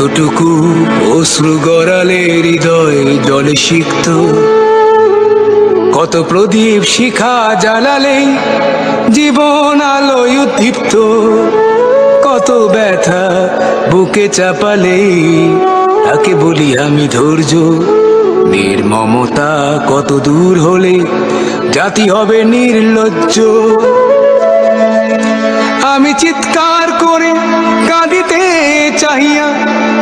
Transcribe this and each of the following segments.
কতটুকু অশ্রু গড়ালে হৃদয় জলে সিক্ত? কত প্রদীপ শিখা জ্বালালে জীবন আলোয় উদ্দীপ্ত? কত ব্যথা বুকে চাপালে, তাকে বলি আমি ধৈর্য। নির্মমতা কত দূর হলে জাতি হবে নির্লজ্জ। আমি চিৎকার করে কাঁদিতে চাহিয়া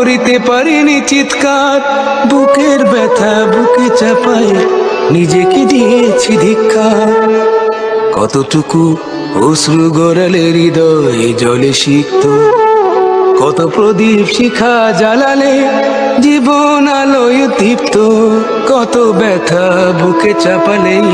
করিতে পারিনি চিৎকার। বুকের ব্যথা, বুকে চাপায় নিজেকে দিয়েছি ধিক্কার। কতটুকু অশ্রু গড়ালে হৃদয় জলে শিখত কত প্রদীপ শিখা জ্বালালে জীবন আলোয় দীপ্ত। কত ব্যথা বুকে চাপালেই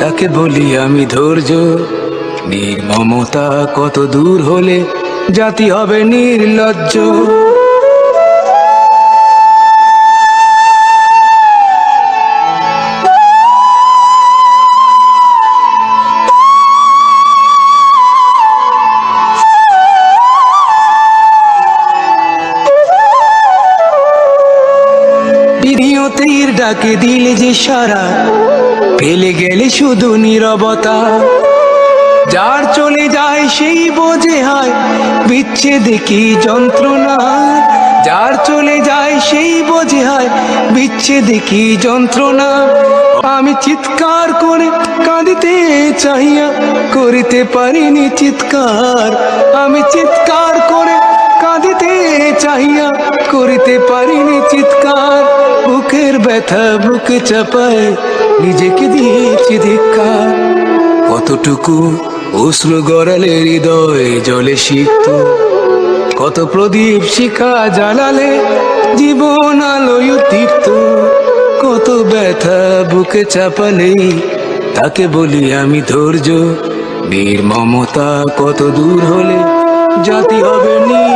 তাকে বলি আমি ধৈর্য। নির্মমতা কত দূর হলে জাতি হবে নির্লজ্জ। ডাকে দিলে যে সারা ফেলে গেলে শুধু নীরবতা। যার চলে যায় সেই বোঝে হয়, বিচ্ছেদে কি যন্ত্রণা। যার চলে যায় সেই বোঝে হয়, বিচ্ছেদে কি যন্ত্রণা। আমি চিৎকার করে কাঁদিতে চাহিয়া করিতে পারিনি চিৎকার। আমি চিৎকার করে কাঁদিতে চাহিয়া করিতে পারিনি চিৎকার। বুকের ব্যথা, বুকে চাপায় নিজেকে দিয়েছি ধিক্কার। কতটুকু অশ্রু গড়ালে হৃদয় জলে শিখত কত প্রদীপ শিখা জ্বালালে জীবন আলোয় তীর্থ কত ব্যথা বুকে চাপালে তাকে বলি আমি ধৈর্য। নির্মমতা কত দূর হলে জাতি হবে নি